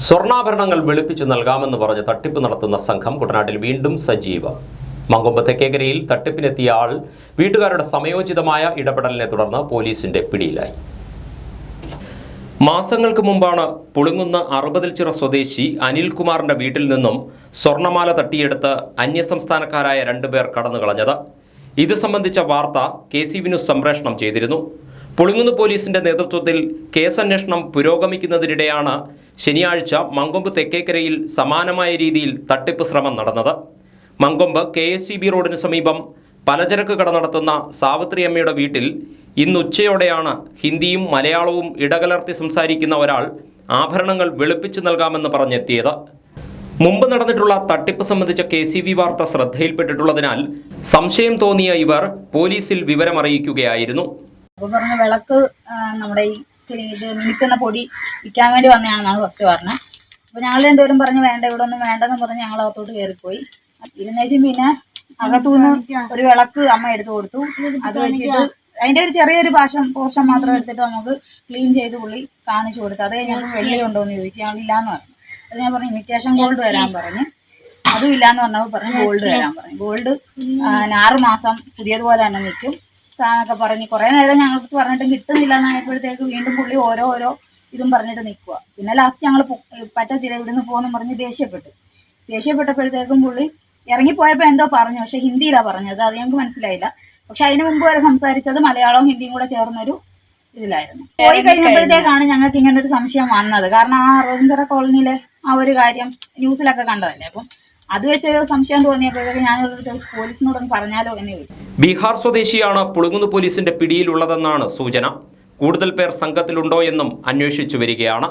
സ്വർണാഭരണങ്ങൾ വെളുപ്പിച്ചു നൽകാമെന്ന് പറഞ്ഞ് തട്ടിപ്പ് നടത്തുന്ന സംഘം കുട്ടനാട്ടിൽ വീണ്ടും സജീവം. മങ്കൊമ്പ് തെക്കേക്കരയിൽ തട്ടിപ്പിനെത്തിയ ആൾ വീട്ടുകാരുടെ സമയോചിതമായ ഇടപെടലിനെ തുടർന്ന് പോലീസിന്റെ പിടിയിലായി. മാസങ്ങൾക്ക് മുമ്പാണ് പുളുങ്ങുന്ന അറുപതിൽ ചിറ സ്വദേശി അനിൽകുമാറിന്റെ വീട്ടിൽ നിന്നും സ്വർണമാല തട്ടിയെടുത്ത് അന്യസംസ്ഥാനക്കാരായ രണ്ടുപേർ കടന്നുകളഞ്ഞത്. ഇത് സംബന്ധിച്ച വാർത്ത കെ സി വിനു സംപ്രേഷണം ചെയ്തിരുന്നു. പുളുങ്ങുന്ന് പോലീസിന്റെ നേതൃത്വത്തിൽ കേസന്വേഷണം പുരോഗമിക്കുന്നതിനിടെയാണ് ശനിയാഴ്ച മങ്കൊമ്പ് തെക്കേക്കരയിൽ സമാനമായ രീതിയിൽ തട്ടിപ്പ് ശ്രമം നടന്നത്. മങ്കൊമ്പ് കെ എസ് ബി റോഡിന് സമീപം പലചരക്ക് കട നടത്തുന്ന സാവിത്രി അമ്മയുടെ വീട്ടിൽ ഇന്നുച്ചയോടെയാണ് ഹിന്ദിയും മലയാളവും ഇടകലർത്തി സംസാരിക്കുന്ന ഒരാൾ ആഭരണങ്ങൾ വെളുപ്പിച്ചു നൽകാമെന്ന് പറഞ്ഞെത്തിയത്. മുമ്പ് നടന്നിട്ടുള്ള തട്ടിപ്പ് സംബന്ധിച്ച കെ സി വി വാർത്ത ശ്രദ്ധയിൽപ്പെട്ടിട്ടുള്ളതിനാൽ സംശയം തോന്നിയ ഇവർ പോലീസിൽ വിവരമറിയിക്കുകയായിരുന്നു. അപ്പൊ പറഞ്ഞ വിളക്ക് നമ്മുടെ ഈ ഇത് മിനുക്കുന്ന പൊടി വിൽക്കാൻ വേണ്ടി വന്നതാണെന്നാണ് ഫസ്റ്റ് പറഞ്ഞത്. അപ്പോൾ ഞങ്ങൾ രണ്ടുപേരും പറഞ്ഞ് വേണ്ട ഇവിടെ ഒന്നും വേണ്ടെന്ന് പറഞ്ഞ് ഞങ്ങൾ അകത്തോട്ട് കയറിപ്പോയി. ഇരുന്നേച്ചും പിന്നെ അകത്തുനിന്ന് ഒരു വിളക്ക് അമ്മ എടുത്ത് കൊടുത്തു. അത് വെച്ചിട്ട് അതിന്റെ ഒരു ചെറിയൊരു പാഷം പോർഷൻ മാത്രം എടുത്തിട്ട് നമുക്ക് ക്ലീൻ ചെയ്ത് പുള്ളി കാണിച്ചു കൊടുത്തു. അത് ഞങ്ങൾ വെള്ളി ഉണ്ടോ എന്ന് ചോദിച്ചു. ഞങ്ങൾ ഇല്ലാന്ന് പറഞ്ഞു. അത് ഞാൻ പറഞ്ഞു ഇമിറ്റേഷൻ ഗോൾഡ് വരാൻ പറഞ്ഞു. അതും ഇല്ലാന്ന് പറഞ്ഞപ്പോൾ പറഞ്ഞു ഗോൾഡ് വരാൻ പറഞ്ഞു. ഗോൾഡ് ആറ് മാസം പുതിയതുപോലെ തന്നെ നിൽക്കും. എന്നൊക്കെ പറഞ്ഞ് കുറേ നേരം ഞങ്ങൾക്ക് പറഞ്ഞിട്ടും കിട്ടുന്നില്ല എന്നായപ്പോഴത്തേക്ക് വീണ്ടും പുള്ളി ഓരോ ഓരോ ഇതും പറഞ്ഞിട്ട് നിൽക്കുക പിന്നെ ലാസ്റ്റ് ഞങ്ങൾ പറ്റത്തില്ല ഇവിടുന്ന് പോകുന്നു പറഞ്ഞ് ദേഷ്യപ്പെട്ടു. ദേഷ്യപ്പെട്ടപ്പോഴത്തേക്കും പുള്ളി ഇറങ്ങിപ്പോയപ്പോൾ എന്തോ പറഞ്ഞു പക്ഷെ ഹിന്ദിയിലാണ് പറഞ്ഞത് അത് ഞങ്ങൾക്ക് മനസ്സിലായില്ല. പക്ഷെ അതിന് മുമ്പ് വരെ സംസാരിച്ചത് മലയാളവും ഹിന്ദിയും കൂടെ ചേർന്നൊരു ഇതിലായിരുന്നു. പോയി കഴിഞ്ഞപ്പോഴത്തേക്കാണ് ഞങ്ങൾക്ക് ഇങ്ങനെ ഒരു സംശയം വന്നത്. കാരണം ആ റോഞ്ചറ കോളനിയിലെ ആ ഒരു കാര്യം ന്യൂസിലൊക്കെ കണ്ടതല്ലേ? അപ്പം അത് വെച്ച് സംശയം തോന്നിയപ്പോഴത്തേക്ക് ഞാൻ പോലീസിനോടൊന്ന് പറഞ്ഞാലോ എന്ന് ചോദിച്ചു. ബീഹാർ സ്വദേശിയാണ് പുളുങ്ങുന്ന് പോലീസിന്റെ പിടിയിലുള്ളതെന്നാണ് സൂചന. കൂടുതൽ പേർ സംഘത്തിലുണ്ടോ എന്നും അന്വേഷിച്ചു വരികയാണ്.